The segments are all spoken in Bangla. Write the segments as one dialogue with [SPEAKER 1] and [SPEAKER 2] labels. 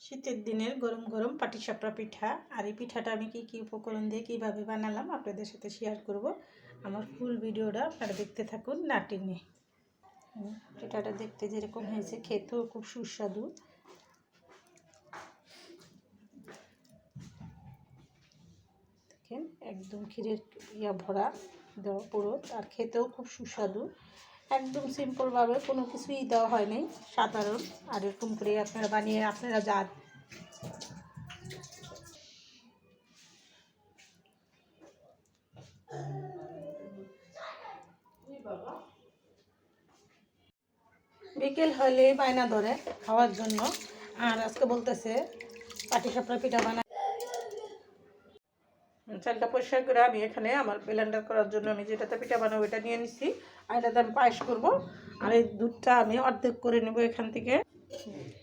[SPEAKER 1] শীতের দিনের গরম গরম পাটিসাপড়া পিঠা। আর এই পিঠাটা আমি কি কি উপকরণ দিয়ে কীভাবে বানালাম আপনাদের সাথে শেয়ার করব। আমার ফুল ভিডিওটা আপনারা দেখতে থাকুন না টেনে হুম, পিঠাটা দেখতে যেরকম হয়েছে খেতেও খুব সুস্বাদু। দেখেন একদম ক্ষীরের ইয়া ভরা দেওয়া পুরো আর খেতেও খুব সুস্বাদু। একদম সিম্পলভাবে কোনো কিছুই দেওয়া হয় সাধারণ। আর এরকম করে আপনারা বানিয়ে, আপনারা যা বিকেল হলে বায়না ধরে খাওয়ার জন্য। আর আজকে বলতেছে, পাটি সাপড়া পিঠা বানা চালটা পরিষ্কার করে আমি এখানে আমার ব্লেন্ডার করার জন্য আমি যেটাতে পিঠা বানাবো ওইটা নিয়ে নিচ্ছি আর এটাতে আমি পায়েস করব। আর এই দুধটা আমি অর্ধেক করে নেব এখান থেকে।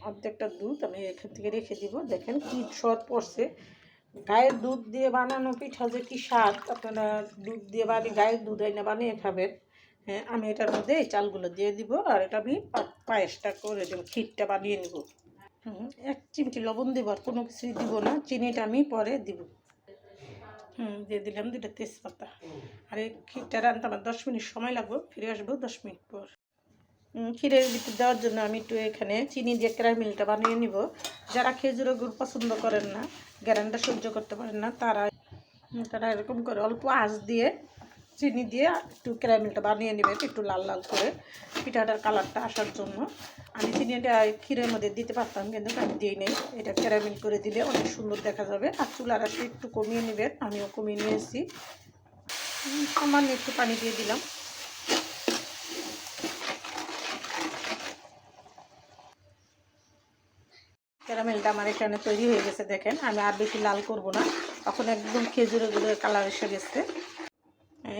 [SPEAKER 1] অর্ধেকটা দুধ আমি এখান থেকে রেখে দিব। দেখেন কি সর পড়ছে। গায়ের দুধ দিয়ে বানানো পিঠা যে কি স্বাদ। আপনারা দুধ দিয়ে বানিয়ে গায়ের দুধ এনে বানিয়ে খাবেন। হ্যাঁ আমি এটার মধ্যে এই চালগুলো দিয়ে দিব। আর এটা আমি পায়েসটা করে দেবো, ক্ষীরটা বানিয়ে নেব। এক চিমটি লবণ দিব আর কোনো কিছুই দিব না। চিনিটা আমি পরে দিব। হুম দিয়ে দিলাম দুটো তেজপাতা। আর এই ক্ষীরটা রান্নতে আমার দশ মিনিট সময় লাগবে ফিরে আসব দশ মিনিট পর। ক্ষীরের ভিতর দেওয়ার জন্য আমি একটু এখানে চিনি দিয়ে ক্যারামেলটা বানিয়ে নিব। যারা খেজুরের গুড় পছন্দ করেন না গ্যারান্ডা সহ্য করতে পারেন না তারা তারা এরকম করে অল্প আঁচ দিয়ে চিনি দিয়ে একটু ক্যারামেলটা বানিয়ে নেবেন একটু লাল লাল করে পিঠাটার কালারটা আসার জন্য। আমি চিনিটা ক্ষীরের মধ্যে দিতে পারতাম কিন্তু আমি দিই নেই। এটা ক্যারামেল করে দিলে অনেক সুন্দর দেখা যাবে। আর চুলার আসে একটু কমিয়ে নেবেন আমিও কমিয়ে নিয়েছি। উম, সামান্য একটু পানি দিয়ে দিলাম। ক্যারামেলটা আমার এখানে তৈরি হয়ে গেছে দেখেন। আমি আর বেশি লাল করব না। তখন একদম খেজুরের গুঁড়োর কালার এসে গেছে।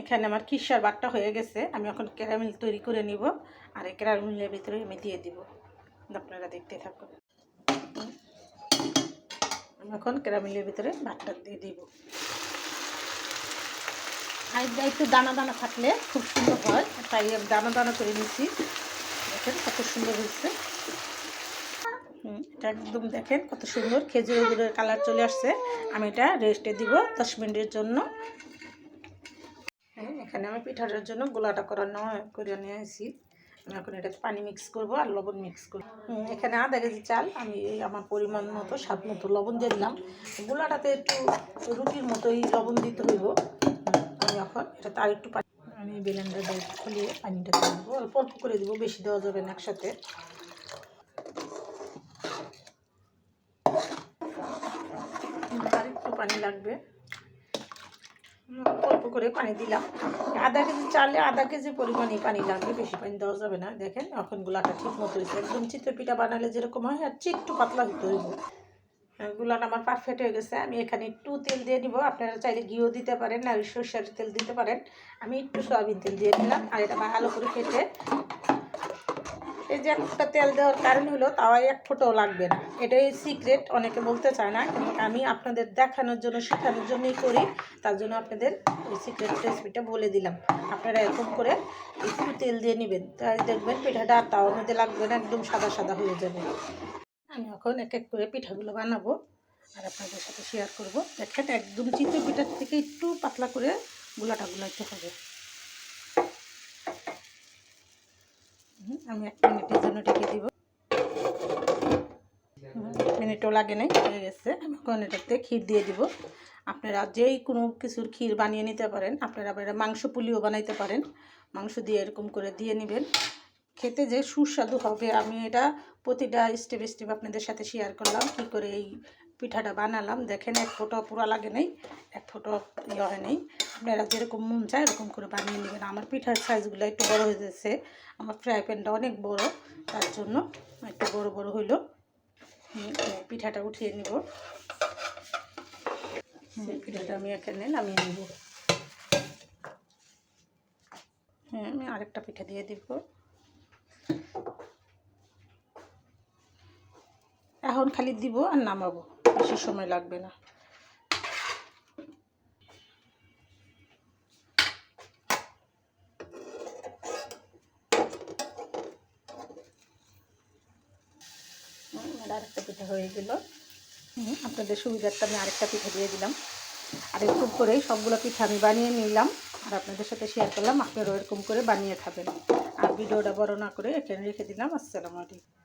[SPEAKER 1] এখানে আমার কিসার বাটটা হয়ে গেছে। আমি এখন ক্যারামেল তৈরি করে নিব আর এই ক্যারামেলের ভিতরে আমি দিয়ে দিব। আপনারা দেখতে থাকুন। আমি এখন ক্যারামেলের ভিতরে ভাতটা দিয়ে দিব। আর একটু দানা দানা থাকলে খুব সুন্দর হয়। তাই দানা দানা করে নিচ্ছি দেখেন কত সুন্দর হয়েছে। এটা একদম দেখেন কত সুন্দর খেজুরের কালার চলে আসছে। আমি এটা রেস্টে দিব দশ মিনিটের জন্য। এখানে আমি পিঠাটার জন্য গোলাটা করা নেওয়া করে নিয়ে আসি আমি এখন এটাতে পানি মিক্স করব আর লবণ মিক্স করব। এখানে আধা কেজি চাল। আমি আমার পরিমাণ মতো, স্বাদ মতো লবণ দিয়ে দিলাম। গোলাটাতে একটু রুটির মতোই লবণ দিতে হইব। আমি এখন এটাতে আর একটু পানি আমি বেলেন্ডার খুলিয়ে পানিটা দেবো। অল্প অল্প করে দিব, বেশি দেওয়া যাবে না একসাথে। আর একটু পানি লাগবে। অল্প করে পানি দিলাম। আধা কেজি চালে আধা কেজি পরিমাণে পানি লাগবে বেশি পানি দেওয়া যাবে না। দেখেন এখন গুলাটা ঠিক মতো হয়েছে। একদম চিত্র পিঠা বানালে যেরকম হয় আর একটু পাতলা হতে হইব। হ্যাঁ, গুলাটা আমার পারফেক্ট হয়ে গেছে। আমি এখানে একটু তেল দিয়ে নিব। আপনারা চাইলে ঘিও দিতে পারেন আর সরষের তেল দিতে পারেন। আমি একটু সয়াবিন তেল দিয়ে দিলাম। আর এটা ভালো করে কেটে এই যে একটা তেল দেওয়ার কারণ হলো তাওয়াই এক ফোঁটাও লাগবে না। এটাই সিক্রেট অনেকে বলতে চায় না, কিন্তু আমি আপনাদের দেখানোর জন্য, শেখানোর জন্যই করি। তার জন্য আপনাদের ওই সিক্রেট রেসিপিটা বলে দিলাম। আপনারা এরকম করে একটু তেল দিয়ে নেবেন। তাই দেখবেন পিঠাটা আর তাওয়ার মধ্যে লাগবে না, একদম সাদা সাদা হয়ে যাবে। আমি এখন এক এক করে পিঠাগুলো বানাবো আর আপনাদের সাথে শেয়ার করব। দেখেন, একদম চিতই পিঠার থেকে একটু পাতলা করে গুলাটা গুলাইতে হবে। আমি এক মিনিটের জন্য ঢেকে দিব। মিনিটও লাগে নাই, হয়ে গেছে। আমি এটাতে ক্ষীর দিয়ে দিব। আপনারা যেই কোনো কিছুর ক্ষীর বানিয়ে নিতে পারেন। আপনারা আবার মাংস পুলিও বানাইতে পারেন। মাংস দিয়ে এরকম করে দিয়ে নেবেন। খেতে যে সুস্বাদু হবে, আমি এটা প্রতিটা স্টেপ স্টেপ আপনাদের সাথে শেয়ার করলাম, কী করে এই পিঠাটা বানালাম। দেখেন, এক ফোটো পুরা লাগে নেই, এক ফোটো ইয়ে হয় নাই। আপনারা যেরকম মন চায় এরকম করে বানিয়ে নেবেন। আমার পিঠার সাইজগুলো একটু বড় হয়ে যাচ্ছে আমার ফ্রাই প্যানটা অনেক বড়, তার জন্য একটু বড় বড় হইল। পিঠাটা উঠিয়ে নিব। পিঠাটা আমি এখানে নামিয়ে নিব। হ্যাঁ আমি আরেকটা পিঠা দিয়ে দিব। এখন খালি দিব আর নামাবো। বেশি সময় লাগবে না। আরেকটা পিঠা হয়ে গেল। আপনাদের সুবিধার্থে আমি আরেকটা পিঠা দিয়ে দিলাম। আর এরকম করেই সবগুলো পিঠা আমি বানিয়ে নিলাম। আর আপনাদের সাথে শেয়ার করলাম, আপনারাও এরকম করে বানিয়ে খাবেন। আর ভিডিওটা বড় না করে এখানে রেখে দিলাম। আসসালামু আলাইকুম।